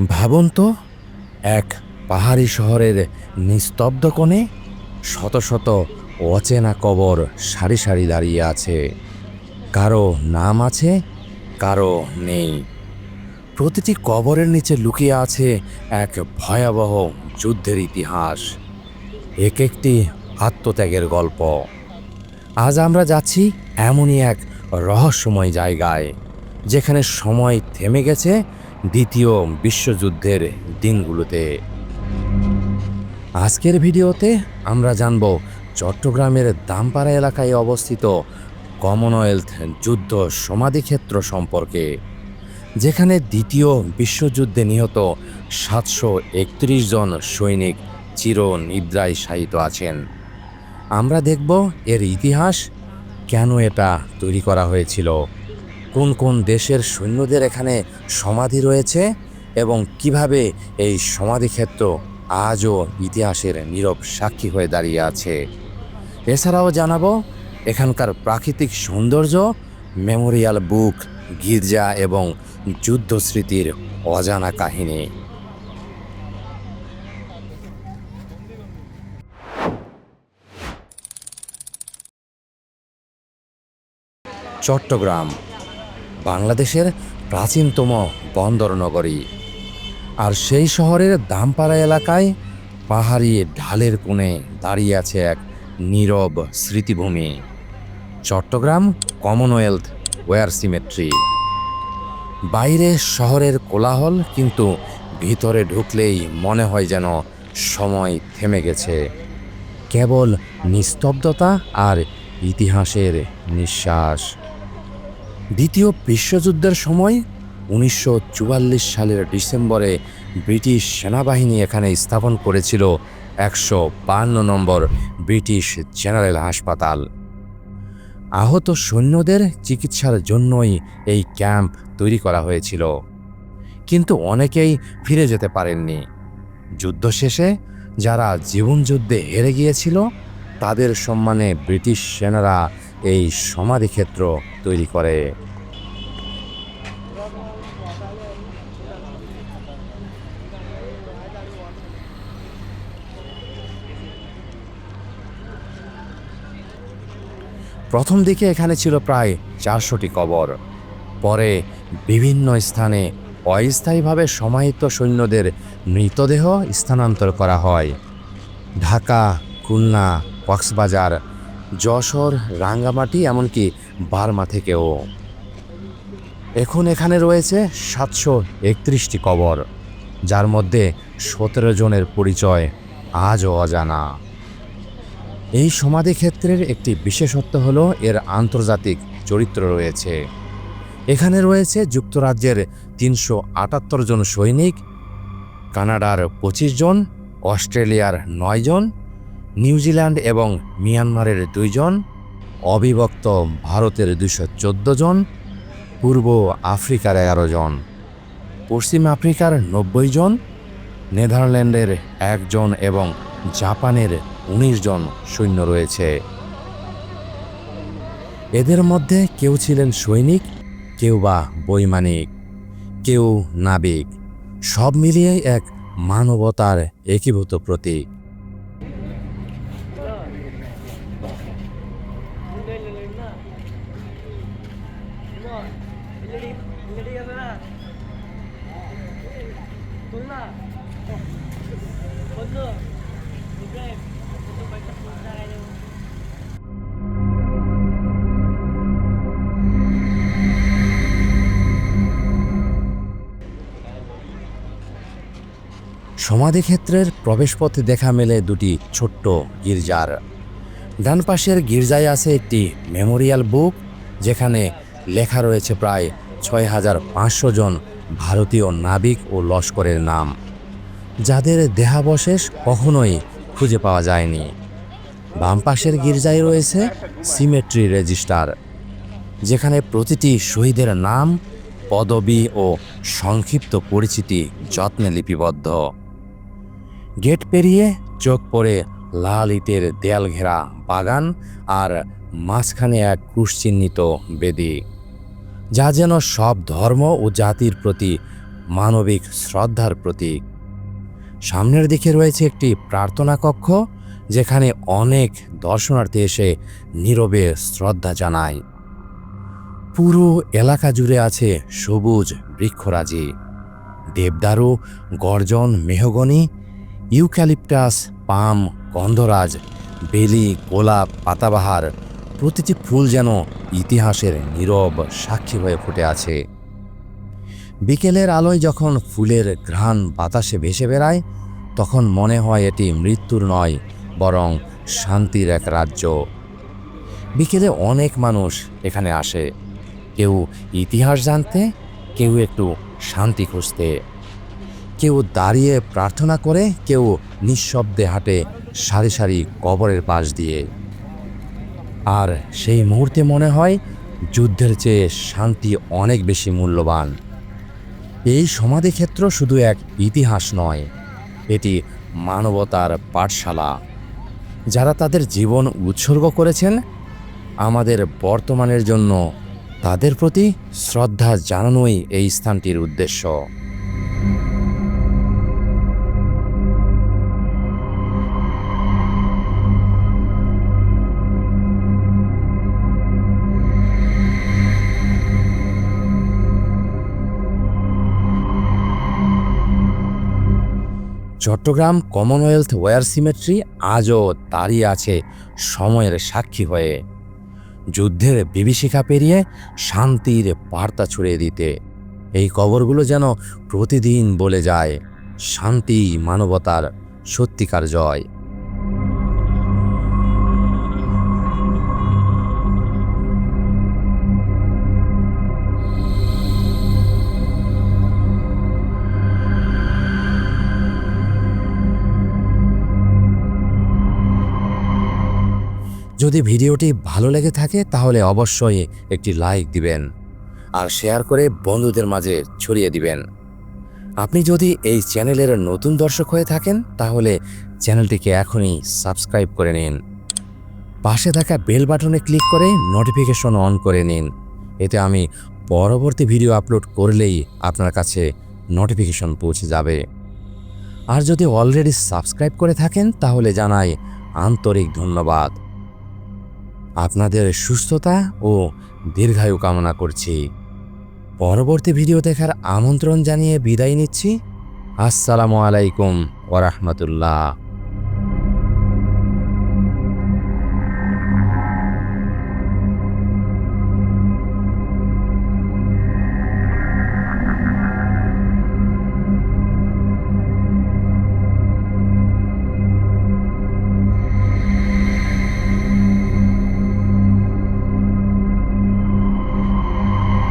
ভাবুন তো, এক পাহাড়ি শহরের নিস্তব্ধ কোণে শত শত অচেনা কবর সারি সারি দাঁড়িয়ে আছে। কারও নাম আছে, কারও নেই। প্রতিটি কবরের নিচে লুকিয়ে আছে এক ভয়াবহ যুদ্ধের ইতিহাস। এক একটি আত্মত্যাগের গল্প। আজ আমরা যাচ্ছি এমনই এক রহস্যময় জায়গায়, যেখানে সময় থেমে গেছে দ্বিতীয় বিশ্বযুদ্ধের দিনগুলোতে। আজকের ভিডিওতে আমরা জানব চট্টগ্রামের দামপাড়া এলাকায় অবস্থিত কমনওয়েলথ যুদ্ধ সমাধিক্ষেত্র সম্পর্কে, যেখানে দ্বিতীয় বিশ্বযুদ্ধে নিহত সাতশো একত্রিশ জন সৈনিক চির নিদ্রায় শায়িত আছেন। আমরা দেখব এর ইতিহাস, কেন এটা তৈরি করা হয়েছিল। কোন কোন দেশের সৈন্যদের এখানে সমাধি রয়েছে এবং কীভাবে এই সমাধিক্ষেত্র আজও ইতিহাসের নীরব সাক্ষী হয়ে দাঁড়িয়ে আছে? এছাড়াও জানাব, এখানকার প্রাকৃতিক সৌন্দর্য, মেমোরিয়াল বুক, গির্জা এবং যুদ্ধ স্মৃতির অজানা কাহিনী। চট্টগ্রাম বাংলাদেশের প্রাচীনতম বন্দর নগরী আর সেই শহরের দামপাড়া এলাকায় পাহাড়ি ঢালের কোণে দাঁড়িয়ে আছে এক নীরব স্মৃতিভূমি। Chittagong Commonwealth war cemetery. বাইরে শহরের কোলাহল কিন্তু ভিতরে ঢুকলেই মনে হয় যেন সময় থেমে গেছে। কেবল নিস্তব্ধতা আর ইতিহাসের নিঃশ্বাস। দ্বিতীয় বিশ্বযুদ্ধের সময় উনিশশো চুয়াল্লিশ সালের ডিসেম্বরে ব্রিটিশ সেনাবাহিনী এখানে স্থাপন করেছিল একশো বান্ন নম্বর ব্রিটিশ জেনারেল হাসপাতাল। আহত সৈন্যদের চিকিৎসার জন্যই এই ক্যাম্প তৈরি করা হয়েছিল। কিন্তু অনেকেই ফিরে যেতে পারেননি। যুদ্ধ শেষে যারা জীবনযুদ্ধে হেরে গিয়েছিল, তাদের সম্মানে ব্রিটিশ সেনারা এই সমাধিক্ষেত্র তৈরি করে। প্রথম দিকে এখানে ছিল প্রায় চারশোটি কবর। পরে বিভিন্ন স্থানে অস্থায়ীভাবে সমাহিত সৈন্যদের মৃতদেহ স্থানান্তর করা হয়। ঢাকা, খুলনা, কক্সবাজার, যশোর, রাঙ্গামাটি, এমনকি বার্মা থেকেও। এখন এখানে রয়েছে সাতশো একত্রিশটি কবর, যার মধ্যে সতেরো জনের পরিচয় আজও অজানা। এই সমাধিক্ষেত্রের একটি বিশেষত্ব হল এর আন্তর্জাতিক চরিত্র রয়েছে। এখানে রয়েছে যুক্তরাজ্যের তিনশো আটাত্তর জন সৈনিক, কানাডার পঁচিশ জন, অস্ট্রেলিয়ার নয় জন নিউজিল্যান্ড এবং মিয়ানমারের দুইজন অবিভক্ত ভারতের দুশো চোদ্দ জন, পূর্ব আফ্রিকার এগারো জন, পশ্চিম আফ্রিকার নব্বই জন, নেদারল্যান্ডের একজন এবং জাপানের উনিশ জন সৈন্য রয়েছে। এদের মধ্যে কেউ ছিলেন সৈনিক, কেউ বা বৈমানিক, কেউ নাবিক। সব মিলিয়ে এক মানবতার একীভূত প্রতীক। সমাধিক্ষেত্রের প্রবেশপথে দেখা মেলে দুটি ছোট্ট গির্জার। ডান পাশের গির্জায় আছে একটি মেমোরিয়াল বুক, যেখানে লেখা রয়েছে প্রায় ছয় হাজার পাঁচশো জন ভারতীয় নাবিক ও লস্করের নাম, যাদের দেহাবশেষ কখনোই খুঁজে পাওয়া যায়নি। বাম পাশের গির্জায় রয়েছে সিমেট্রি রেজিস্টার, যেখানে প্রতিটি শহীদের নাম, পদবি ও সংক্ষিপ্ত পরিচিতি যত্নে লিপিবদ্ধ। গেট পেরিয়ে চোখ পড়ে লাল ইটের দেয়াল ঘেরা বাগান আর মাঝখানে এক ক্রুশ চিহ্নিত বেদি। যা যেন সব ধর্ম ও জাতির প্রতি মানবিক শ্রদ্ধার প্রতীক। সামনের দিকে রয়েছে একটি প্রার্থনা কক্ষ, যেখানে অনেক দর্শনার্থী এসে নীরবে শ্রদ্ধা জানায়। পুরো এলাকা জুড়ে আছে সবুজ বৃক্ষরাজি। দেবদারু, গর্জন, মেহগনি ইউক্যালিপটাস, পাম গন্ধরাজ বেলি, গোলাপ, পাতাবাহার প্রতিটি ফুল যেন ইতিহাসের নীরব সাক্ষী হয়ে ফুটে আছে। বিকেলের আলোয় যখন ফুলের ঘ্রাণ বাতাসে ভেসে বেড়ায়, তখন মনে হয় এটি মৃত্যুর নয়, বরং শান্তির এক রাজ্য। বিকেলে অনেক মানুষ এখানে আসে। কেউ ইতিহাস জানতে, কেউ একটু শান্তি খুঁজতে। কেউ দাঁড়িয়ে প্রার্থনা করে, কেউ নিঃশব্দে হাঁটে সারি সারি কবরের পাশ দিয়ে। আর সেই মুহূর্তে মনে হয় যুদ্ধের চেয়ে শান্তি অনেক বেশি মূল্যবান। এই সমাধিক্ষেত্র শুধু এক ইতিহাস নয়, এটি মানবতার পাঠশালা। যারা তাদের জীবন উৎসর্গ করেছেন, আমাদের বর্তমানের জন্য তাদের প্রতি শ্রদ্ধা জানানোই এই স্থানটির উদ্দেশ্য। চট্টগ্রাম কমনওয়েলথ ওয়ার সিমেট্রি আজও দাঁড়িয়ে আছে সময়ের সাক্ষী হয়ে। যুদ্ধের বিভীষিকা পেরিয়ে শান্তির বার্তা ছড়িয়ে দিতে। এই কবরগুলো যেন প্রতিদিন বলে যায়, শান্তি, মানবতার সত্যিকার জয়। যদি ভিডিওটি ভালো লেগে থাকে, তাহলে অবশ্যই একটি লাইক দিবেন আর শেয়ার করে বন্ধুদের মাঝে ছড়িয়ে দিবেন। আপনি যদি এই চ্যানেলের নতুন দর্শক হয়ে থাকেন, তাহলে চ্যানেলটিকে এখনই সাবস্ক্রাইব করে নিন। পাশে থাকা বেল বাটনে ক্লিক করে নোটিফিকেশন অন করে নিন। এতে আমি পরবর্তী ভিডিও আপলোড করলেই আপনার কাছে নোটিফিকেশন পৌঁছে যাবে। আর যদি অলরেডি সাবস্ক্রাইব করে থাকেন, তাহলে জানাই আন্তরিক ধন্যবাদ। আপনাদের সুস্থতা ও দীর্ঘায়ু কামনা করছি। পরবর্তী ভিডিও দেখার আমন্ত্রণ জানিয়ে বিদায় নিচ্ছি। আসসালামু আলাইকুম ওরহমতুল্লাহ